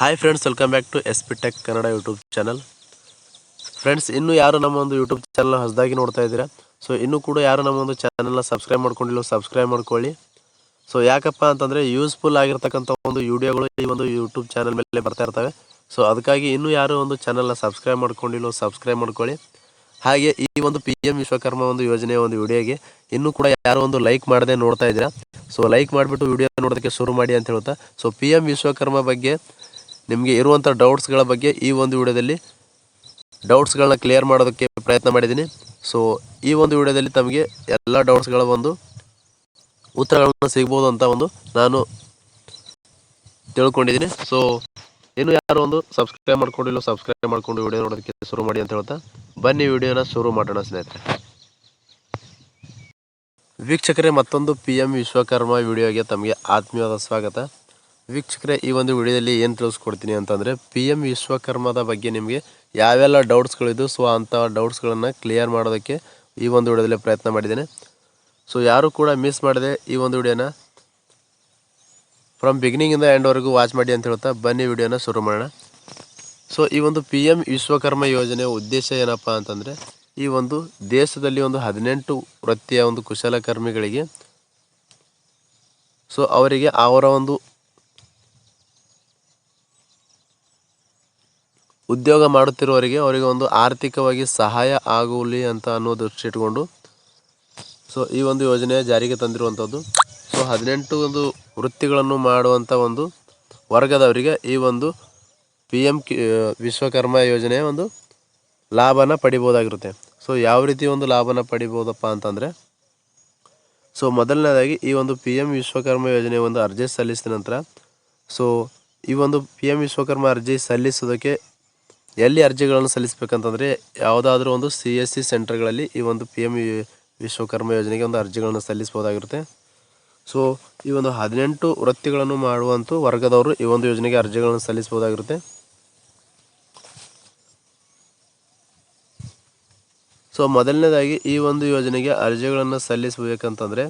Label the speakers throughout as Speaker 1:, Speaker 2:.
Speaker 1: Hi friends welcome back to S P tech Kannada YouTube channel friends ಇನ್ನೂ ಯಾರು ನಮ್ಮ ಒಂದು ಯೂಟ್ಯೂಬ್ ಚಾನಲ್ ಹೊಸದಾಗಿ ನೋಡ್ತಾ ಇದ್ದೀರಾ? ಸೊ ಇನ್ನೂ ಕೂಡ ಯಾರು ನಮ್ಮ ಒಂದು ಚಾನಲ್ನ ಸಬ್ಸ್ಕ್ರೈಬ್ ಮಾಡ್ಕೊಂಡಿಲ್ಲ ಸಬ್ಸ್ಕ್ರೈಬ್ ಮಾಡ್ಕೊಳ್ಳಿ. ಸೊ ಯಾಕಪ್ಪ ಅಂತಂದರೆ ಯೂಸ್ಫುಲ್ ಆಗಿರ್ತಕ್ಕಂಥ ಒಂದು ವಿಡಿಯೋಗಳು ಈ ಒಂದು ಯೂಟ್ಯೂಬ್ ಚಾನಲ್ ಮೇಲೆ ಬರ್ತಾ ಇರ್ತವೆ. ಸೊ ಅದಕ್ಕಾಗಿ ಇನ್ನೂ ಯಾರು ಒಂದು ಚಾನಲ್ನ ಸಬ್ಸ್ಕ್ರೈಬ್ ಮಾಡ್ಕೊಂಡಿಲ್ಲ ಸಬ್ಸ್ಕ್ರೈಬ್ ಮಾಡ್ಕೊಳ್ಳಿ. ಹಾಗೆ ಈ ಒಂದು ಪಿ ಎಂ ವಿಶ್ವಕರ್ಮ ಒಂದು ಯೋಜನೆಯ ಒಂದು ವಿಡಿಯೋಗೆ ಇನ್ನೂ ಕೂಡ ಯಾರು ಒಂದು ಲೈಕ್ ಮಾಡದೆ ನೋಡ್ತಾ ಇದ್ದೀರಾ? ಸೊ ಲೈಕ್ ಮಾಡಿಬಿಟ್ಟು ವಿಡಿಯೋ ನೋಡೋದಕ್ಕೆ ಶುರು ಮಾಡಿ ಅಂತ ಹೇಳ್ತಾ. ಸೊ ಪಿ ವಿಶ್ವಕರ್ಮ ಬಗ್ಗೆ ನಿಮಗೆ ಇರುವಂಥ ಡೌಟ್ಸ್ಗಳ ಬಗ್ಗೆ ಈ ಒಂದು ವಿಡಿಯೋದಲ್ಲಿ ಡೌಟ್ಸ್ಗಳನ್ನ ಕ್ಲಿಯರ್ ಮಾಡೋದಕ್ಕೆ ಪ್ರಯತ್ನ ಮಾಡಿದ್ದೀನಿ. ಸೊ ಈ ಒಂದು ವಿಡಿಯೋದಲ್ಲಿ ತಮಗೆ ಎಲ್ಲ ಡೌಟ್ಸ್ಗಳ ಒಂದು ಉತ್ತರಗಳನ್ನು ಸಿಗ್ಬೋದು ಅಂತ ಒಂದು ನಾನು ತಿಳ್ಕೊಂಡಿದ್ದೀನಿ. ಸೊ ಇನ್ನು ಯಾರು ಒಂದು ಸಬ್ಸ್ಕ್ರೈಬ್ ಮಾಡ್ಕೊಂಡಿಲ್ಲ ಸಬ್ಸ್ಕ್ರೈಬ್ ಮಾಡ್ಕೊಂಡು ವಿಡಿಯೋ ನೋಡೋದಕ್ಕೆ ಶುರು ಮಾಡಿ ಅಂತ ಹೇಳ್ತಾ, ಬನ್ನಿ ವಿಡಿಯೋನ ಶುರು ಮಾಡೋಣ ಸ್ನೇಹಿತರೆ. ವೀಕ್ಷಕರೇ, ಮತ್ತೊಂದು ಪಿ ಎಂ ವಿಶ್ವಕರ್ಮ ವಿಡಿಯೋಗೆ ತಮಗೆ ಆತ್ಮೀಯವಾದ ಸ್ವಾಗತ. ವೀಕ್ಷಕರೇ, ಈ ಒಂದು ವಿಡಿಯೋದಲ್ಲಿ ಏನು ತಿಳಿಸ್ಕೊಡ್ತೀನಿ ಅಂತಂದರೆ ಪಿ ಎಂ ವಿಶ್ವಕರ್ಮದ ಬಗ್ಗೆ ನಿಮಗೆ ಯಾವೆಲ್ಲ ಡೌಟ್ಸ್ಗಳಿದ್ದು ಸೊ ಅಂಥ ಡೌಟ್ಸ್ಗಳನ್ನು ಕ್ಲಿಯರ್ ಮಾಡೋದಕ್ಕೆ ಈ ಒಂದು ವಿಡಿಯೋದಲ್ಲಿ ಪ್ರಯತ್ನ ಮಾಡಿದ್ದೇನೆ. ಸೊ ಯಾರು ಕೂಡ ಮಿಸ್ ಮಾಡಿದೆ ಈ ಒಂದು ವಿಡಿಯೋನ ಫ್ರಮ್ ಬಿಗಿನಿಂಗಿಂದ ಎಂಡ್ವರೆಗೂ ವಾಚ್ ಮಾಡಿ ಅಂತ ಹೇಳ್ತಾ ಬನ್ನಿ ವಿಡಿಯೋನ ಶುರು ಮಾಡೋಣ. ಸೊ ಈ ಒಂದು ಪಿ ಎಂ ವಿಶ್ವಕರ್ಮ ಯೋಜನೆಯ ಉದ್ದೇಶ ಏನಪ್ಪ ಅಂತಂದರೆ, ಈ ಒಂದು ದೇಶದಲ್ಲಿ ಒಂದು ಹದಿನೆಂಟು ವೃತ್ತಿಯ ಒಂದು ಕುಶಲಕರ್ಮಿಗಳಿಗೆ ಸೊ ಅವರಿಗೆ ಅವರ ಒಂದು ಉದ್ಯೋಗ ಮಾಡುತ್ತಿರುವವರಿಗೆ ಅವರಿಗೆ ಒಂದು ಆರ್ಥಿಕವಾಗಿ ಸಹಾಯ ಆಗಲಿ ಅಂತ ಅನ್ನೋ ದೃಷ್ಟಿ ಇಟ್ಕೊಂಡು ಸೊ ಈ ಒಂದು ಯೋಜನೆ ಜಾರಿಗೆ ತಂದಿರುವಂಥದ್ದು. ಸೊ ಹದಿನೆಂಟು ಒಂದು ವೃತ್ತಿಗಳನ್ನು ಮಾಡುವಂಥ ಒಂದು ವರ್ಗದವರಿಗೆ ಈ ಒಂದು ಪಿ ಎಂ ವಿಶ್ವಕರ್ಮ ಯೋಜನೆಯ ಒಂದು ಲಾಭನ ಪಡಿಬೋದಾಗಿರುತ್ತೆ. ಸೊ ಯಾವ ರೀತಿ ಒಂದು ಲಾಭನ ಪಡಿಬೋದಪ್ಪ ಅಂತಂದರೆ, ಸೊ ಮೊದಲನೇದಾಗಿ ಈ ಒಂದು ಪಿ ಎಂ ವಿಶ್ವಕರ್ಮ ಯೋಜನೆ ಒಂದು ಅರ್ಜಿ ಸಲ್ಲಿಸಿದ ನಂತರ, ಸೊ ಈ ಒಂದು ಪಿ ಎಂ ವಿಶ್ವಕರ್ಮ ಅರ್ಜಿ ಸಲ್ಲಿಸೋದಕ್ಕೆ ಎಲ್ಲಿ ಅರ್ಜಿಗಳನ್ನು ಸಲ್ಲಿಸಬೇಕಂತಂದರೆ ಯಾವುದಾದ್ರೂ ಒಂದು ಸಿ ಎಸ್ ಸಿ ಸೆಂಟರ್ಗಳಲ್ಲಿ ಈ ಒಂದು ಪಿ ಎಂ ವಿಶ್ವಕರ್ಮ ಯೋಜನೆಗೆ ಒಂದು ಅರ್ಜಿಗಳನ್ನು ಸಲ್ಲಿಸ್ಬೋದಾಗಿರುತ್ತೆ ಸೊ, ಈ ಒಂದು ಹದಿನೆಂಟು ವೃತ್ತಿಗಳನ್ನು ಮಾಡುವಂಥ ವರ್ಗದವರು ಈ ಒಂದು ಯೋಜನೆಗೆ ಅರ್ಜಿಗಳನ್ನು ಸಲ್ಲಿಸ್ಬೋದಾಗಿರುತ್ತೆ ಸೊ, ಮೊದಲನೇದಾಗಿ ಈ ಒಂದು ಯೋಜನೆಗೆ ಅರ್ಜಿಗಳನ್ನು ಸಲ್ಲಿಸಬೇಕಂತಂದರೆ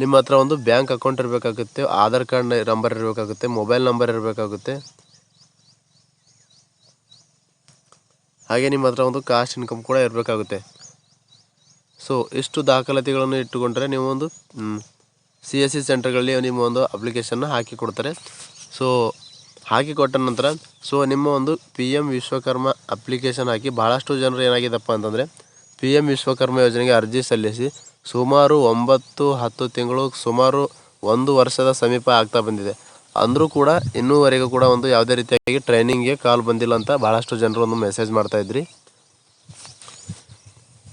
Speaker 1: ನಿಮ್ಮ ಹತ್ರ ಒಂದು ಬ್ಯಾಂಕ್ ಅಕೌಂಟ್ ಇರಬೇಕಾಗುತ್ತೆ, ಆಧಾರ್ ಕಾರ್ಡ್ ನಂಬರ್ ಇರಬೇಕಾಗುತ್ತೆ, ಮೊಬೈಲ್ ನಂಬರ್ ಇರಬೇಕಾಗುತ್ತೆ. ಹಾಗೆ ನಿಮ್ಮ ಹತ್ರ ಒಂದು ಕಾಸ್ಟ್ ಇನ್ಕಮ್ ಕೂಡ ಇರಬೇಕಾಗುತ್ತೆ. ಸೊ ಇಷ್ಟು ದಾಖಲಾತಿಗಳನ್ನು ಇಟ್ಟುಕೊಂಡ್ರೆ ನೀವು ಒಂದು ಸಿ ಎಸ್ ಸಿ ಸೆಂಟರ್ಗಳಲ್ಲಿ ನಿಮ್ಮ ಒಂದು ಅಪ್ಲಿಕೇಶನ್ನ ಹಾಕಿ ಕೊಡ್ತಾರೆ. ಸೊ ಹಾಕಿ ಕೊಟ್ಟ ನಂತರ ಸೊ ನಿಮ್ಮ ಒಂದು ಪಿ ಎಂ ವಿಶ್ವಕರ್ಮ ಅಪ್ಲಿಕೇಶನ್ ಹಾಕಿ ಭಾಳಷ್ಟು ಜನರು ಏನಾಗಿದೆಪ್ಪ ಅಂತಂದರೆ ಪಿ ಎಂ ವಿಶ್ವಕರ್ಮ ಯೋಜನೆಗೆ ಅರ್ಜಿ ಸಲ್ಲಿಸಿ ಸುಮಾರು ಒಂಬತ್ತು ಹತ್ತು ತಿಂಗಳು ಸುಮಾರು ಒಂದು ವರ್ಷದ ಸಮೀಪ ಆಗ್ತಾ ಬಂದಿದೆ. ಅಂದರೂ ಕೂಡ ಇನ್ನೂವರೆಗೂ ಕೂಡ ಒಂದು ಯಾವುದೇ ರೀತಿಯಾಗಿ ಟ್ರೈನಿಂಗ್ಗೆ ಕಾಲ್ ಬಂದಿಲ್ಲ ಅಂತ ಭಾಳಷ್ಟು ಜನರು ಒಂದು ಮೆಸೇಜ್ ಮಾಡ್ತಾ ಇದ್ರಿ.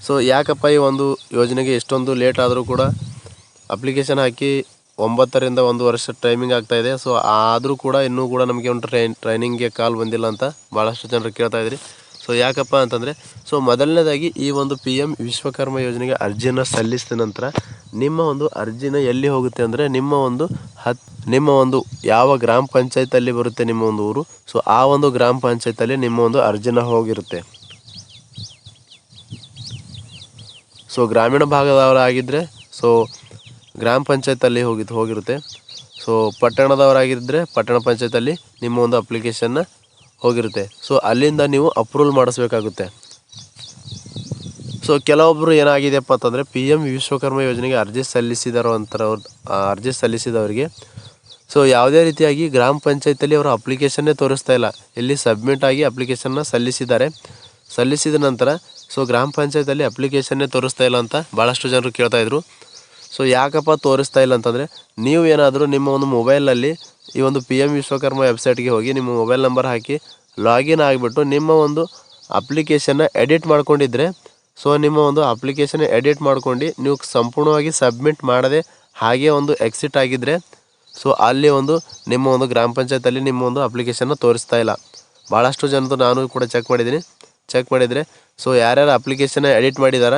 Speaker 1: ಸೊ ಯಾಕಪ್ಪ ಈ ಒಂದು ಯೋಜನೆಗೆ ಎಷ್ಟೊಂದು ಲೇಟ್ ಆದರೂ ಕೂಡ ಅಪ್ಲಿಕೇಶನ್ ಹಾಕಿ ಒಂಬತ್ತರಿಂದ ಒಂದು ವರ್ಷ ಟೈಮಿಂಗ್ ಆಗ್ತಾ ಇದೆ. ಸೊ ಆದರೂ ಕೂಡ ಇನ್ನೂ ಕೂಡ ನಮಗೆ ಒಂದು ಟ್ರೈನ್ ಟ್ರೈನಿಂಗ್ಗೆ ಕಾಲ್ ಬಂದಿಲ್ಲ ಅಂತ ಭಾಳಷ್ಟು ಜನರು ಕೇಳ್ತಾ ಇದ್ರಿ. ಸೊ ಯಾಕಪ್ಪ ಅಂತಂದರೆ ಸೊ ಮೊದಲನೇದಾಗಿ ಈ ಒಂದು ಪಿ ಎಂ ವಿಶ್ವಕರ್ಮ ಯೋಜನೆಗೆ ಅರ್ಜಿಯನ್ನು ಸಲ್ಲಿಸಿದ ನಂತರ ನಿಮ್ಮ ಒಂದು ಅರ್ಜಿನ ಎಲ್ಲಿ ಹೋಗುತ್ತೆ ಅಂದರೆ ನಿಮ್ಮ ಒಂದು ಹತ್, ನಿಮ್ಮ ಒಂದು ಯಾವ ಗ್ರಾಮ ಪಂಚಾಯತಲ್ಲಿ ಬರುತ್ತೆ ನಿಮ್ಮ ಒಂದು ಊರು ಸೊ ಆ ಒಂದು ಗ್ರಾಮ ಪಂಚಾಯತಲ್ಲಿ ನಿಮ್ಮ ಒಂದು ಅರ್ಜಿನ ಹೋಗಿರುತ್ತೆ. ಸೊ ಗ್ರಾಮೀಣ ಭಾಗದವರಾಗಿದ್ದರೆ ಸೊ ಗ್ರಾಮ ಪಂಚಾಯತಲ್ಲಿ ಹೋಗಿದ್ದು ಹೋಗಿರುತ್ತೆ. ಸೊ ಪಟ್ಟಣದವರಾಗಿದ್ದರೆ ಪಟ್ಟಣ ಪಂಚಾಯತಲ್ಲಿ ನಿಮ್ಮ ಒಂದು ಅಪ್ಲಿಕೇಶನ್ನ ಹೋಗಿರುತ್ತೆ. ಸೊ ಅಲ್ಲಿಂದ ನೀವು ಅಪ್ರೂವಲ್ ಮಾಡಿಸ್ಬೇಕಾಗುತ್ತೆ. ಸೊ ಕೆಲವೊಬ್ಬರು ಏನಾಗಿದೆಯಪ್ಪ ಅಂತಂದರೆ ಪಿ ಎಂ ವಿಶ್ವಕರ್ಮ ಯೋಜನೆಗೆ ಅರ್ಜಿ ಸಲ್ಲಿಸಿದಾರೋ ಅಂತಾರವ್ರು ಅರ್ಜಿ ಸಲ್ಲಿಸಿದವರಿಗೆ. ಸೊ ಯಾವುದೇ ರೀತಿಯಾಗಿ ಗ್ರಾಮ ಪಂಚಾಯತಲ್ಲಿ ಅವರು ಅಪ್ಲಿಕೇಶನ್ನೇ ತೋರಿಸ್ತಾ ಇಲ್ಲ. ಇಲ್ಲಿ ಸಬ್ಮಿಟ್ ಆಗಿ ಅಪ್ಲಿಕೇಶನ್ನ ಸಲ್ಲಿಸಿದ್ದಾರೆ. ಸಲ್ಲಿಸಿದ ನಂತರ ಸೊ ಗ್ರಾಮ ಪಂಚಾಯತಲ್ಲಿ ಅಪ್ಲಿಕೇಶನ್ನೇ ತೋರಿಸ್ತಾ ಇಲ್ಲ ಅಂತ ಭಾಳಷ್ಟು ಜನರು ಕೇಳ್ತಾ ಇದ್ರು. ಸೊ ಯಾಕಪ್ಪ ತೋರಿಸ್ತಾ ಇಲ್ಲ ಅಂತಂದರೆ, ನೀವು ಏನಾದರೂ ನಿಮ್ಮ ಒಂದು ಮೊಬೈಲಲ್ಲಿ ಈ ಒಂದು ಪಿ ಎಂ ವಿಶ್ವಕರ್ಮ ವೆಬ್ಸೈಟ್ಗೆ ಹೋಗಿ ನಿಮ್ಮ ಮೊಬೈಲ್ ನಂಬರ್ ಹಾಕಿ ಲಾಗಿನ್ ಆಗಿಬಿಟ್ಟು ನಿಮ್ಮ ಒಂದು ಅಪ್ಲಿಕೇಶನ್ನ ಎಡಿಟ್ ಮಾಡ್ಕೊಂಡಿದ್ರೆ ಸೊ ನಿಮ್ಮ ಒಂದು ಅಪ್ಲಿಕೇಶನ್ ಎಡಿಟ್ ಮಾಡ್ಕೊಂಡು ನೀವು ಸಂಪೂರ್ಣವಾಗಿ ಸಬ್ಮಿಟ್ ಮಾಡದೆ ಹಾಗೆ ಒಂದು ಎಕ್ಸಿಟ್ ಆಗಿದ್ದರೆ ಸೊ ಅಲ್ಲಿ ಒಂದು ನಿಮ್ಮ ಒಂದು ಗ್ರಾಮ ಪಂಚಾಯತಲ್ಲಿ ನಿಮ್ಮ ಒಂದು ಅಪ್ಲಿಕೇಶನ್ನ ತೋರಿಸ್ತಾ ಇಲ್ಲ. ಭಾಳಷ್ಟು ಜನದ್ದು ನಾನು ಕೂಡ ಚೆಕ್ ಮಾಡಿದ್ದೀನಿ. ಚೆಕ್ ಮಾಡಿದರೆ ಸೊ ಯಾರ್ಯಾರು ಅಪ್ಲಿಕೇಶನ್ನ ಎಡಿಟ್ ಮಾಡಿದಾರ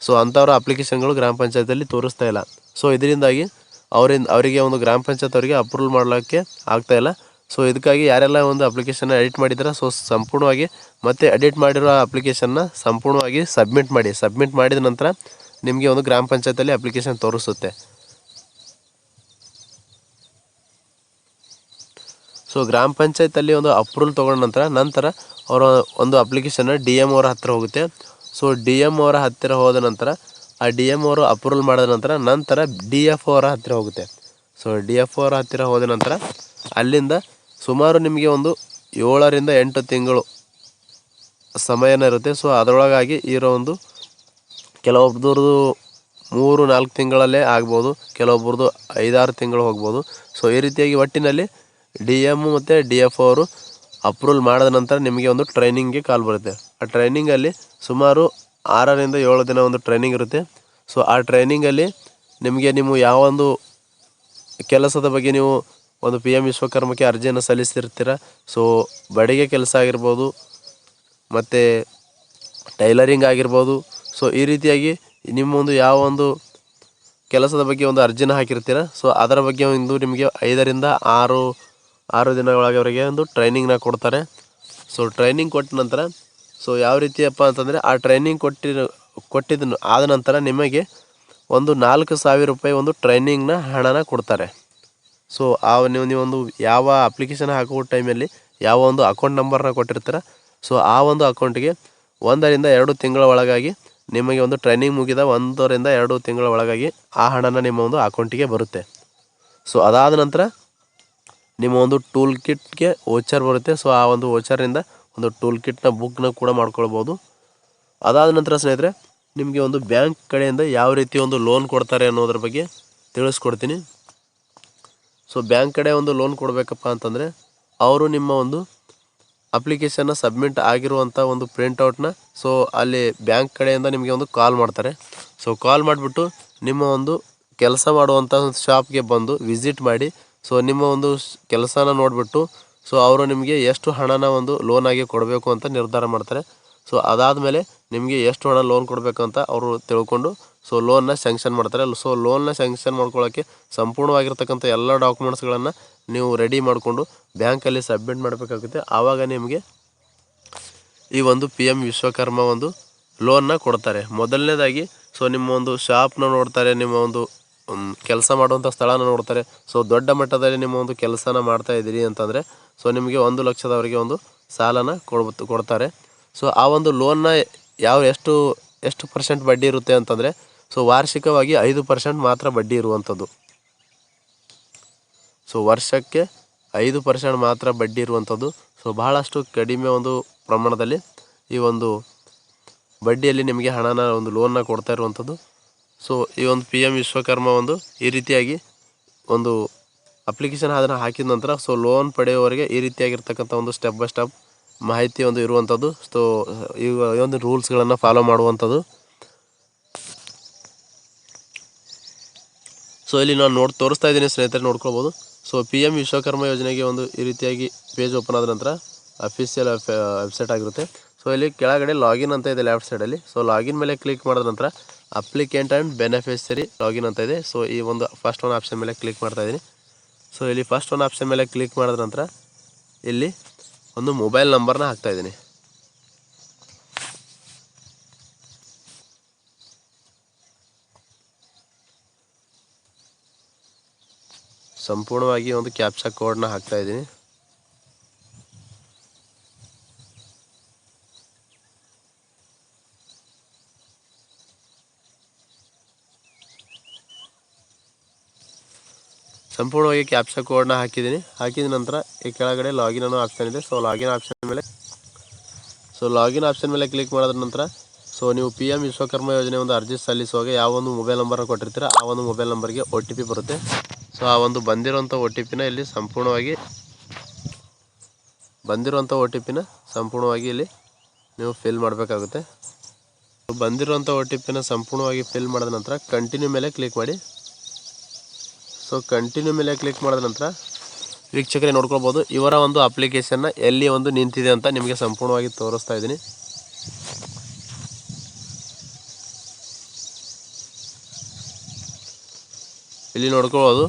Speaker 1: ಸೊ ಅಂಥವ್ರ ಅಪ್ಲಿಕೇಶನ್ಗಳು ಗ್ರಾಮ ಪಂಚಾಯತಲ್ಲಿ ತೋರಿಸ್ತಾ ಇಲ್ಲ. ಸೊ ಇದರಿಂದಾಗಿ ಅವರಿಂದ, ಅವರಿಗೆ ಒಂದು ಗ್ರಾಮ ಪಂಚಾಯತ್ ಅವರಿಗೆ ಅಪ್ರೂವಲ್ ಮಾಡೋಕ್ಕೆ ಆಗ್ತಾ ಇಲ್ಲ. ಸೊ ಇದಕ್ಕಾಗಿ ಯಾರೆಲ್ಲ ಒಂದು ಅಪ್ಲಿಕೇಶನ್ನ ಎಡಿಟ್ ಮಾಡಿದ್ರೆ ಸೊ ಸಂಪೂರ್ಣವಾಗಿ ಮತ್ತೆ ಎಡಿಟ್ ಮಾಡಿರೋ ಅಪ್ಲಿಕೇಶನ್ನ ಸಂಪೂರ್ಣವಾಗಿ ಸಬ್ಮಿಟ್ ಮಾಡಿ. ಸಬ್ಮಿಟ್ ಮಾಡಿದ ನಂತರ ನಿಮಗೆ ಒಂದು ಗ್ರಾಮ ಪಂಚಾಯತಲ್ಲಿ ಅಪ್ಲಿಕೇಶನ್ ತೋರಿಸುತ್ತೆ. ಸೊ ಗ್ರಾಮ ಪಂಚಾಯತಲ್ಲಿ ಒಂದು ಅಪ್ರೂವಲ್ ತೊಗೊಂಡ ನಂತರ ನಂತರ ಅವರ ಒಂದು ಅಪ್ಲಿಕೇಶನ್ ಡಿ ಎಂ ಅವರ ಹತ್ತಿರ ಹೋಗುತ್ತೆ. ಸೊ ಡಿ ಎಂ ಅವರ ಹತ್ತಿರ ಹೋದ ನಂತರ, ಆ ಡಿ ಎಂ ಅವರು ಅಪ್ರೂವಲ್ ಮಾಡಿದ ನಂತರ ನಂತರ ಡಿ ಎಫ್ ಅವರ ಹತ್ತಿರ ಹೋಗುತ್ತೆ. ಸೊ ಡಿ ಎಫ್ ಅವರ ಹತ್ತಿರ ಹೋದ ನಂತರ, ಅಲ್ಲಿಂದ ಸುಮಾರು ನಿಮಗೆ ಒಂದು ಏಳರಿಂದ ಎಂಟು ತಿಂಗಳು ಸಮಯನ ಇರುತ್ತೆ. ಸೊ ಅದರೊಳಗಾಗಿ ಇರೋ ಒಂದು ಕೆಲವೊಬ್ರದ್ದು ಮೂರು, ನಾಲ್ಕು ತಿಂಗಳಲ್ಲೇ ಆಗ್ಬೋದು, ಕೆಲವೊಬ್ರದ್ದು ಐದಾರು ತಿಂಗಳು ಹೋಗ್ಬೋದು. ಸೊ ಈ ರೀತಿಯಾಗಿ ಒಟ್ಟಿನಲ್ಲಿ ಡಿ ಎಂ ಮತ್ತು ಡಿ ಎಫ್ ಅವರು ಅಪ್ರೂವಲ್ ಮಾಡಿದ ನಂತರ ನಿಮಗೆ ಒಂದು ಟ್ರೈನಿಂಗ್ಗೆ ಕಾಲ್ ಬರುತ್ತೆ. ಆ ಟ್ರೈನಿಂಗಲ್ಲಿ ಸುಮಾರು ಆರರಿಂದ ಏಳು ದಿನ ಒಂದು ಟ್ರೈನಿಂಗ್ ಇರುತ್ತೆ. ಸೊ ಆ ಟ್ರೈನಿಂಗಲ್ಲಿ ನಿಮಗೆ ನೀವು ಯಾವ ಒಂದು ಕೆಲಸದ ಬಗ್ಗೆ ನೀವು ಒಂದು ಪಿ ಎಂ ವಿಶ್ವಕರ್ಮಕ್ಕೆ ಅರ್ಜಿಯನ್ನು ಸಲ್ಲಿಸಿರ್ತೀರ ಸೊ ಬಡಿಗೆ ಕೆಲಸ ಆಗಿರ್ಬೋದು, ಮತ್ತು ಟೈಲರಿಂಗ್ ಆಗಿರ್ಬೋದು. ಸೊ ಈ ರೀತಿಯಾಗಿ ನಿಮ್ಮ ಒಂದು ಯಾವ ಒಂದು ಕೆಲಸದ ಬಗ್ಗೆ ಒಂದು ಅರ್ಜಿನ ಹಾಕಿರ್ತೀರ. ಸೊ ಅದರ ಬಗ್ಗೆ ಒಂದು ನಿಮಗೆ ಐದರಿಂದ ಆರು ಆರು ದಿನಗಳವರೆಗೆ ಒಂದು ಟ್ರೈನಿಂಗ್ನ ಕೊಡ್ತಾರೆ. ಸೊ ಟ್ರೈನಿಂಗ್ ಕೊಟ್ಟ ನಂತರ ಸೊ ಯಾವ ರೀತಿಯಪ್ಪ ಅಂತಂದರೆ ಆ ಟ್ರೈನಿಂಗ್ ಕೊಟ್ಟಿರೋ, ಕೊಟ್ಟಿದ್ದನ್ನು ಆದ ನಂತರ ನಿಮಗೆ ಒಂದು ನಾಲ್ಕು ಸಾವಿರ ರೂಪಾಯಿ ಒಂದು ಟ್ರೈನಿಂಗ್ನ ಹಣನ ಕೊಡ್ತಾರೆ. ಸೊ ಆ ನೀವು ನೀವೊಂದು ಯಾವ ಅಪ್ಲಿಕೇಶನ್ ಹಾಕುವ ಟೈಮಲ್ಲಿ ಯಾವ ಒಂದು ಅಕೌಂಟ್ ನಂಬರ್ನ ಕೊಟ್ಟಿರ್ತೀರ? ಸೊ ಆ ಒಂದು ಅಕೌಂಟಿಗೆ ಒಂದರಿಂದ ಎರಡು ತಿಂಗಳ ಒಳಗಾಗಿ ನಿಮಗೆ ಒಂದು ಟ್ರೈನಿಂಗ್ ಮುಗಿದ ಒಂದರಿಂದ ಎರಡು ತಿಂಗಳ ಒಳಗಾಗಿ ಆ ಹಣನ ನಿಮ್ಮ ಒಂದು ಅಕೌಂಟಿಗೆ ಬರುತ್ತೆ. ಸೊ ಅದಾದ ನಂತರ ನಿಮ್ಮ ಒಂದು ಟೂಲ್ ಕಿಟ್ಗೆ ಓಚರ್ ಬರುತ್ತೆ. ಸೊ ಆ ಒಂದು ಓಚರಿಂದ ಒಂದು ಟೂಲ್ ಕಿಟ್ನ ಬುಕ್ನ ಕೂಡ ಮಾಡ್ಕೊಳ್ಬೋದು. ಅದಾದ ನಂತರ ಸ್ನೇಹಿತರೆ, ನಿಮಗೆ ಒಂದು ಬ್ಯಾಂಕ್ ಕಡೆಯಿಂದ ಯಾವ ರೀತಿ ಒಂದು ಲೋನ್ ಕೊಡ್ತಾರೆ ಅನ್ನೋದ್ರ ಬಗ್ಗೆ ತಿಳಿಸ್ಕೊಡ್ತೀನಿ. ಸೊ ಬ್ಯಾಂಕ್ ಕಡೆ ಒಂದು ಲೋನ್ ಕೊಡಬೇಕಪ್ಪ ಅಂತಂದರೆ, ಅವರು ನಿಮ್ಮ ಒಂದು ಅಪ್ಲಿಕೇಶನ್ನ ಸಬ್ಮಿಟ್ ಆಗಿರುವಂಥ ಒಂದು ಪ್ರಿಂಟೌಟ್ನ ಸೊ ಅಲ್ಲಿ ಬ್ಯಾಂಕ್ ಕಡೆಯಿಂದ ನಿಮಗೆ ಒಂದು ಕಾಲ್ ಮಾಡ್ತಾರೆ. ಸೊ ಕಾಲ್ ಮಾಡಿಬಿಟ್ಟು ನಿಮ್ಮ ಒಂದು ಕೆಲಸ ಮಾಡುವಂಥ ಒಂದು ಶಾಪ್ಗೆ ಬಂದು ವಿಸಿಟ್ ಮಾಡಿ ಸೊ ನಿಮ್ಮ ಒಂದು ಕೆಲಸನ ನೋಡಿಬಿಟ್ಟು ಸೊ ಅವರು ನಿಮಗೆ ಎಷ್ಟು ಹಣನ ಒಂದು ಲೋನಾಗಿ ಕೊಡಬೇಕು ಅಂತ ನಿರ್ಧಾರ ಮಾಡ್ತಾರೆ. ಸೊ ಅದಾದಮೇಲೆ ನಿಮಗೆ ಎಷ್ಟು ಹಣ ಲೋನ್ ಕೊಡಬೇಕು ಅಂತ ಅವರು ತಿಳ್ಕೊಂಡು ಸೊ ಲೋನ್ನ ಸ್ಯಾಂಕ್ಷನ್ ಮಾಡ್ತಾರೆ. ಸೊ ಲೋನ್ನ ಸ್ಯಾಂಕ್ಷನ್ ಮಾಡ್ಕೊಳ್ಳೋಕ್ಕೆ ಸಂಪೂರ್ಣವಾಗಿರ್ತಕ್ಕಂಥ ಎಲ್ಲ ಡಾಕ್ಯುಮೆಂಟ್ಸ್ಗಳನ್ನು ನೀವು ರೆಡಿ ಮಾಡಿಕೊಂಡು ಬ್ಯಾಂಕಲ್ಲಿ ಸಬ್ಮಿಟ್ ಮಾಡಬೇಕಾಗುತ್ತೆ. ಆವಾಗ ನಿಮಗೆ ಈ ಒಂದು ಪಿ ಎಂ ವಿಶ್ವಕರ್ಮ ಒಂದು ಲೋನ್ನ ಕೊಡ್ತಾರೆ. ಮೊದಲನೇದಾಗಿ ಸೊ ನಿಮ್ಮ ಒಂದು ಶಾಪ್ನ ನೋಡ್ತಾರೆ, ನಿಮ್ಮ ಒಂದು ಕೆಲಸ ಮಾಡುವಂಥ ಸ್ಥಳನ ನೋಡ್ತಾರೆ. ಸೊ ದೊಡ್ಡ ಮಟ್ಟದಲ್ಲಿ ನಿಮ್ಮ ಒಂದು ಕೆಲಸನ ಮಾಡ್ತಾ ಇದ್ದೀರಿ ಅಂತಂದರೆ ಸೊ ನಿಮಗೆ ಒಂದು ಲಕ್ಷದವರೆಗೆ ಒಂದು ಸಾಲನ ಕೊಡ್ಬ, ಕೊಡ್ತಾರೆ. ಸೊ ಆ ಒಂದು ಲೋನ್ನ ಯಾವ ಎಷ್ಟು ಎಷ್ಟು ಪರ್ಸೆಂಟ್ ಬಡ್ಡಿ ಇರುತ್ತೆ ಅಂತಂದರೆ ಸೊ ವಾರ್ಷಿಕವಾಗಿ ಐದು ಪರ್ಸೆಂಟ್ ಮಾತ್ರ ಬಡ್ಡಿ ಇರುವಂಥದ್ದು. ಸೊ ವರ್ಷಕ್ಕೆ ಐದು ಪರ್ಸೆಂಟ್ ಮಾತ್ರ ಬಡ್ಡಿ ಇರುವಂಥದ್ದು. ಸೊ ಬಹಳಷ್ಟು ಕಡಿಮೆ ಒಂದು ಪ್ರಮಾಣದಲ್ಲಿ ಈ ಒಂದು ಬಡ್ಡಿಯಲ್ಲಿ ನಿಮಗೆ ಹಣನ ಒಂದು ಲೋನ್ನ ಕೊಡ್ತಾ ಇರುವಂಥದ್ದು. ಸೊ ಈ ಒಂದು ಪಿ ಎಂ ವಿಶ್ವಕರ್ಮ ಒಂದು ಈ ರೀತಿಯಾಗಿ ಒಂದು ಅಪ್ಲಿಕೇಶನ್ ಅದನ್ನು ಹಾಕಿದ ನಂತರ ಸೊ ಲೋನ್ ಪಡೆಯುವವರಿಗೆ ಈ ರೀತಿಯಾಗಿರ್ತಕ್ಕಂಥ ಒಂದು ಸ್ಟೆಪ್ ಬೈ ಸ್ಟೆಪ್ ಮಾಹಿತಿ ಒಂದು ಇರುವಂಥದ್ದು. ಸೊ ಈ ಒಂದು ರೂಲ್ಸ್ಗಳನ್ನು ಫಾಲೋ ಮಾಡುವಂಥದ್ದು. ಸೊ ಇಲ್ಲಿ ನಾನು ನೋಡಿ, ತೋರಿಸ್ತಾ ಇದ್ದೀನಿ ಸ್ನೇಹಿತರೆ, ನೋಡ್ಕೊಳ್ಬೋದು. ಸೊ ಪಿ ಎಂ ವಿಶ್ವಕರ್ಮ ಯೋಜನೆಗೆ ಒಂದು ಈ ರೀತಿಯಾಗಿ ಪೇಜ್ ಓಪನ್ ಆದ ನಂತರ ಅಫಿಷಿಯಲ್ ವೆಬ್ಸೈಟ್ ಆಗಿರುತ್ತೆ. ಸೊ ಇಲ್ಲಿ ಕೆಳಗಡೆ ಲಾಗಿನ್ ಅಂತ ಇದೆ ಲೆಫ್ಟ್ ಸೈಡಲ್ಲಿ ಸೊ ಲಾಗಿನ್ ಮೇಲೆ ಕ್ಲಿಕ್ ಮಾಡಿದ ನಂತರ ಅಪ್ಲಿಕೆಂಟ್ ಆ್ಯಂಡ್ ಬೆನಿಫಿಷರಿ ಲಾಗಿನ್ ಅಂತ ಇದೆ. ಸೊ ಈ ಒಂದು ಫಸ್ಟ್ ಒನ್ ಆಪ್ಷನ್ ಮೇಲೆ ಕ್ಲಿಕ್ ಮಾಡ್ತಾ ಇದ್ದೀನಿ. ಸೊ ಇಲ್ಲಿ ಫಸ್ಟ್ ಒನ್ ಆಪ್ಷನ್ ಮೇಲೆ ಕ್ಲಿಕ್ ಮಾಡಿದ ನಂತರ ಇಲ್ಲಿ ಒಂದು ಮೊಬೈಲ್ ನಂಬರ್ನ ಹಾಕ್ತಾ ಇದ್ದೀನಿ. ಸಂಪೂರ್ಣವಾಗಿ ಒಂದು ಕ್ಯಾಪ್ಚಾ ಕೋಡ್ನ ಹಾಕ್ತಾ ಸಂಪೂರ್ಣವಾಗಿ ಕ್ಯಾಪ್ಚಾ ಕೋಡ್ನ ಹಾಕಿದ್ದೀನಿ. ಹಾಕಿದ ನಂತರ ಈ ಕೆಳಗಡೆ ಲಾಗಿನ್ ಅನ್ನೋ ಆಪ್ಷನ್ ಇದೆ. ಸೊ ಲಾಗಿನ್ ಆಪ್ಷನ್ ಮೇಲೆ ಸೊ ಲಾಗಿನ್ ಆಪ್ಷನ್ ಮೇಲೆ ಕ್ಲಿಕ್ ಮಾಡಿದ ನಂತರ ಸೊ ನೀವು ಪಿ ಎಂ ವಿಶ್ವಕರ್ಮ ಯೋಜನೆ ಒಂದು ಅರ್ಜಿ ಸಲ್ಲಿಸುವಾಗ ಯಾವ ಒಂದು ಮೊಬೈಲ್ ನಂಬರ್ ಕೊಟ್ಟಿರ್ತೀರ, ಆ ಒಂದು ಮೊಬೈಲ್ ನಂಬರ್ಗೆ ಒ ಟಿ ಪಿ ಬರುತ್ತೆ. ಸೊ ಆ ಒಂದು ಬಂದಿರುವಂಥ ಒ ಟಿ ಪಿನ ಇಲ್ಲಿ ಸಂಪೂರ್ಣವಾಗಿ ಬಂದಿರುವಂಥ ಒ ಟಿ ಪಿನ ಸಂಪೂರ್ಣವಾಗಿ ಇಲ್ಲಿ ನೀವು ಫಿಲ್ ಮಾಡಬೇಕಾಗುತ್ತೆ. ಬಂದಿರುವಂಥ ಒ ಟಿ ಪಿನ ಸಂಪೂರ್ಣವಾಗಿ ಫಿಲ್ ಮಾಡಿದ ನಂತರ ಕಂಟಿನ್ಯೂ ಮೇಲೆ ಕ್ಲಿಕ್ ಮಾಡಿ. ಸೊ ಕಂಟಿನ್ಯೂ ಮೇಲೆ ಕ್ಲಿಕ್ ಮಾಡಿದ ನಂತರ ವೀಕ್ಷಕರೇ ನೋಡ್ಕೊಳ್ಬೋದು. ಇವರ ಒಂದು ಅಪ್ಲಿಕೇಶನ್ನ ಎಲ್ಲಿ ಒಂದು ನಿಂತಿದೆ ಅಂತ ನಿಮಗೆ ಸಂಪೂರ್ಣವಾಗಿ ತೋರಿಸ್ತಾ ಇದ್ದೀನಿ. ಇಲ್ಲಿ ನೋಡ್ಕೊಳ್ಬೋದು.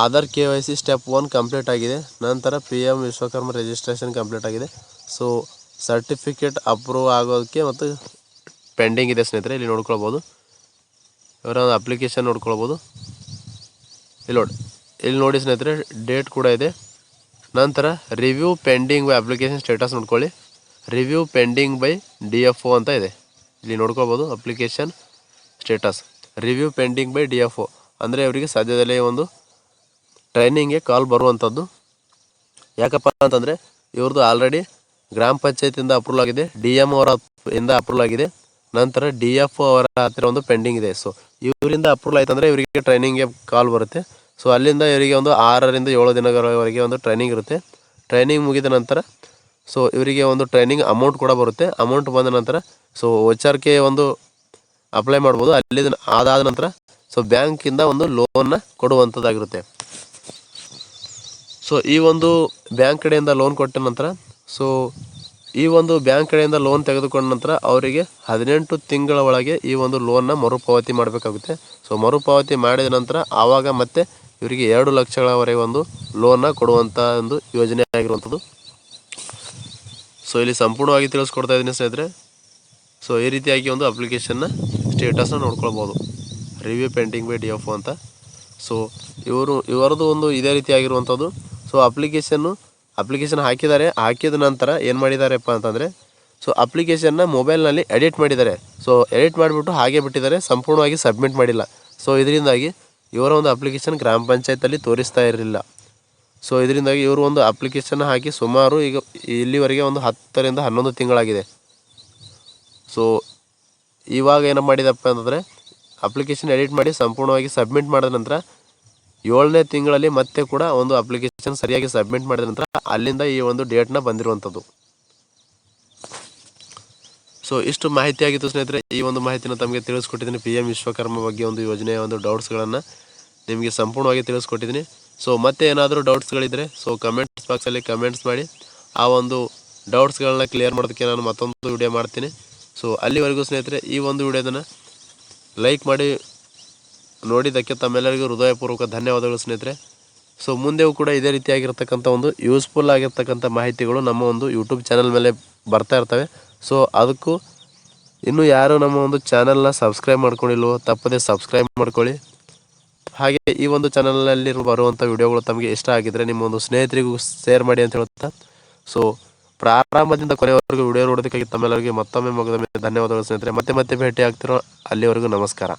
Speaker 1: Aadhaar K Y C step one complete ಆಗಿದೆ. ನಂತರ P M Vishwakarma registration complete ಆಗಿದೆ. ಸೊ ಸರ್ಟಿಫಿಕೇಟ್ ಅಪ್ರೂವ್ ಆಗೋದಕ್ಕೆ ಮತ್ತು ಪೆಂಡಿಂಗ್ ಇದೆ ಸ್ನೇಹಿತರೆ, ಇಲ್ಲಿ ನೋಡ್ಕೊಳ್ಬೋದು. ಇವರ ಒಂದು ಅಪ್ಲಿಕೇಶನ್ ನೋಡ್ಕೊಳ್ಬೋದು. ಇಲ್ಲಿ ನೋಡಿ. ಇಲ್ಲಿ ನೋಡಿ ಸ್ನೇಹಿತರೆ ಡೇಟ್ ಕೂಡ ಇದೆ. ನಂತರ review pending by application status ನೋಡ್ಕೊಳ್ಳಿ. Review pending by D F O ಅಂತ ಇದೆ. ಇಲ್ಲಿ ನೋಡ್ಕೋಬೋದು application status review pending by D F O ಅಂದರೆ ಅವರಿಗೆ ಸದ್ಯದಲ್ಲೇ ಒಂದು ಟ್ರೈನಿಂಗ್ಗೆ ಕಾಲ್ ಬರುವಂಥದ್ದು ಯಾಕಪ್ಪ ಅಂತಂದರೆ ಇವ್ರದ್ದು ಆಲ್ರೆಡಿ ಗ್ರಾಮ ಪಂಚಾಯತಿಯಿಂದ ಅಪ್ರೂವಲ್ ಆಗಿದೆ ಡಿ ಎಂ ಅವರ ಇಂದ ಅಪ್ರೂವಲ್ ಆಗಿದೆ. ನಂತರ ಡಿ ಎಫ್ ಅವರ ಹತ್ತಿರ ಒಂದು ಪೆಂಡಿಂಗ್ ಇದೆ. ಸೊ ಇವರಿಂದ ಅಪ್ರೂವಲ್ ಆಯ್ತಂದರೆ ಇವರಿಗೆ ಟ್ರೈನಿಂಗ್ಗೆ ಕಾಲ್ ಬರುತ್ತೆ. ಸೊ ಅಲ್ಲಿಂದ ಇವರಿಗೆ ಒಂದು ಆರರಿಂದ ಏಳು ದಿನಗಳವರೆಗೆ ಒಂದು ಟ್ರೈನಿಂಗ್ ಇರುತ್ತೆ. ಟ್ರೈನಿಂಗ್ ಮುಗಿದ ನಂತರ ಸೊ ಇವರಿಗೆ ಒಂದು ಟ್ರೈನಿಂಗ್ ಅಮೌಂಟ್ ಕೂಡ ಬರುತ್ತೆ. ಅಮೌಂಟ್ ಬಂದ ನಂತರ ಸೊ ಕೆ ಒಂದು ಅಪ್ಲೈ ಮಾಡ್ಬೋದು. ಅಲ್ಲಿ ಅದಾದ ನಂತರ ಸೊ ಬ್ಯಾಂಕಿಂದ ಒಂದು ಲೋನ್ನ ಕೊಡುವಂಥದ್ದಾಗಿರುತ್ತೆ. ಸೊ ಈ ಒಂದು ಬ್ಯಾಂಕ್ ಕಡೆಯಿಂದ ಲೋನ್ ಕೊಟ್ಟ ನಂತರ ಸೊ ಈ ಒಂದು ಬ್ಯಾಂಕ್ ಕಡೆಯಿಂದ ಲೋನ್ ತೆಗೆದುಕೊಂಡ ನಂತರ ಅವರಿಗೆ ಹದಿನೆಂಟು ತಿಂಗಳ ಒಳಗೆ ಈ ಒಂದು ಲೋನ್ನ ಮರುಪಾವತಿ ಮಾಡಬೇಕಾಗುತ್ತೆ. ಸೊ ಮರುಪಾವತಿ ಮಾಡಿದ ನಂತರ ಆವಾಗ ಮತ್ತೆ ಇವರಿಗೆ ಎರಡು ಲಕ್ಷಗಳವರೆಗೆ ಒಂದು ಲೋನ್ನ ಕೊಡುವಂಥ ಒಂದು ಯೋಜನೆ ಆಗಿರುವಂಥದ್ದು. ಸೊ ಇಲ್ಲಿ ಸಂಪೂರ್ಣವಾಗಿ ತಿಳಿಸ್ಕೊಡ್ತಾ ಇದ್ದೀನಿ ಸ್ನೇಹಿತರೆ. ಸೊ ಈ ರೀತಿಯಾಗಿ ಒಂದು ಅಪ್ಲಿಕೇಶನ್ನ ಸ್ಟೇಟಸ್ನ ನೋಡ್ಕೊಳ್ಬೋದು. Review painting by D F ಅಂತ. ಸೊ ಇವರು, ಇವರದು ಒಂದು ಇದೇ ರೀತಿಯಾಗಿರುವಂಥದ್ದು ಸೊ ಅಪ್ಲಿಕೇಶನ್ನು ಅಪ್ಲಿಕೇಶನ್ ಹಾಕಿದ್ದಾರೆ. ಹಾಕಿದ ನಂತರ ಏನು ಮಾಡಿದ್ದಾರೆಪ್ಪ ಅಂತಂದರೆ ಸೊ ಅಪ್ಲಿಕೇಶನ್ನ ಮೊಬೈಲ್ನಲ್ಲಿ ಎಡಿಟ್ ಮಾಡಿದ್ದಾರೆ. ಸೊ ಎಡಿಟ್ ಮಾಡಿಬಿಟ್ಟು ಹಾಗೆ ಬಿಟ್ಟಿದ್ದಾರೆ. ಸಂಪೂರ್ಣವಾಗಿ ಸಬ್ಮಿಟ್ ಮಾಡಿಲ್ಲ. ಸೊ ಇದರಿಂದಾಗಿ ಇವರ ಒಂದು ಅಪ್ಲಿಕೇಶನ್ ಗ್ರಾಮ ಪಂಚಾಯತಲ್ಲಿ ತೋರಿಸ್ತಾ ಇರಲಿಲ್ಲ. ಸೊ ಇದರಿಂದಾಗಿ ಇವರು ಒಂದು ಅಪ್ಲಿಕೇಶನ್ ಹಾಕಿ ಸುಮಾರು ಈಗ ಇಲ್ಲಿವರೆಗೆ ಒಂದು ಹತ್ತರಿಂದ ಹನ್ನೊಂದು ತಿಂಗಳಾಗಿದೆ. ಸೊ ಇವಾಗ ಏನು ಮಾಡಿದಪ್ಪ ಅಂತಂದರೆ ಅಪ್ಲಿಕೇಶನ್ ಎಡಿಟ್ ಮಾಡಿ ಸಂಪೂರ್ಣವಾಗಿ ಸಬ್ಮಿಟ್ ಮಾಡಿದ ನಂತರ, ಏಳನೇ ತಿಂಗಳಲ್ಲಿ ಮತ್ತೆ ಕೂಡ ಒಂದು ಅಪ್ಲಿಕೇಶನ್ ಸರಿಯಾಗಿ ಸಬ್ಮಿಟ್ ಮಾಡಿದ ನಂತರ, ಅಲ್ಲಿಂದ ಈ ಒಂದು ಡೇಟ್ನ ಬಂದಿರುವಂಥದ್ದು. ಸೊ ಇಷ್ಟು ಮಾಹಿತಿ ಆಗಿತ್ತು ಸ್ನೇಹಿತರೆ. ಈ ಒಂದು ಮಾಹಿತಿನ ತಮಗೆ ತಿಳಿಸ್ಕೊಟ್ಟಿದ್ದೀನಿ. ಪಿ ಎಂ ವಿಶ್ವಕರ್ಮ ಬಗ್ಗೆ ಒಂದು ಯೋಜನೆಯ ಒಂದು ಡೌಟ್ಸ್ಗಳನ್ನು ನಿಮಗೆ ಸಂಪೂರ್ಣವಾಗಿ ತಿಳಿಸ್ಕೊಟ್ಟಿದ್ದೀನಿ. ಸೊ ಮತ್ತೆ ಏನಾದರೂ ಡೌಟ್ಸ್ಗಳಿದ್ದರೆ ಸೊ ಕಮೆಂಟ್ಸ್ ಬಾಕ್ಸಲ್ಲಿ ಕಮೆಂಟ್ಸ್ ಮಾಡಿ. ಆ ಒಂದು ಡೌಟ್ಸ್ಗಳನ್ನ ಕ್ಲಿಯರ್ ಮಾಡೋದಕ್ಕೆ ನಾನು ಮತ್ತೊಂದು ವಿಡಿಯೋ ಮಾಡ್ತೀನಿ. ಸೊ ಅಲ್ಲಿವರೆಗೂ ಸ್ನೇಹಿತರೆ, ಈ ಒಂದು ವಿಡಿಯೋದನ್ನು ಲೈಕ್ ಮಾಡಿ, ನೋಡಿದ್ದಕ್ಕೆ ತಮ್ಮೆಲ್ಲರಿಗೂ ಹೃದಯಪೂರ್ವಕ ಧನ್ಯವಾದಗಳು ಸ್ನೇಹಿತರೆ. ಸೊ ಮುಂದೆಯೂ ಕೂಡ ಇದೇ ರೀತಿಯಾಗಿರ್ತಕ್ಕಂಥ ಒಂದು ಯೂಸ್ಫುಲ್ ಆಗಿರ್ತಕ್ಕಂಥ ಮಾಹಿತಿಗಳು ನಮ್ಮ ಒಂದು ಯೂಟ್ಯೂಬ್ ಚಾನಲ್ ಮೇಲೆ ಬರ್ತಾ ಇರ್ತವೆ. ಸೊ ಅದಕ್ಕೂ ಇನ್ನೂ ಯಾರು ನಮ್ಮ ಒಂದು ಚಾನಲ್ನ ಸಬ್ಸ್ಕ್ರೈಬ್ ಮಾಡ್ಕೊಂಡಿಲ್ವೋ, ತಪ್ಪದೆ ಸಬ್ಸ್ಕ್ರೈಬ್ ಮಾಡ್ಕೊಳ್ಳಿ. ಹಾಗೆ ಈ ಒಂದು ಚಾನಲ್ನಲ್ಲಿ ಬರುವಂಥ ವಿಡಿಯೋಗಳು ತಮಗೆ ಇಷ್ಟ ಆಗಿದ್ದರೆ ನಿಮ್ಮ ಒಂದು ಸ್ನೇಹಿತರಿಗೂ ಶೇರ್ ಮಾಡಿ ಅಂತ ಹೇಳುತ್ತಾ. ಸೊ ಪ್ರಾರಂಭದಿಂದ ಕೊನೆಯವರೆಗೂ ವಿಡಿಯೋ ನೋಡೋದಕ್ಕಾಗಿ ತಮ್ಮೆಲ್ಲರಿಗೆ ಮತ್ತೊಮ್ಮೆ ಮಗದ ಮೇಲೆ ಧನ್ಯವಾದಗಳು ಸ್ನೇಹಿತರೆ. ಮತ್ತೆ ಮತ್ತೆ ಭೇಟಿ ಆಗ್ತಿರೋ ಅಲ್ಲಿವರೆಗೂ ನಮಸ್ಕಾರ.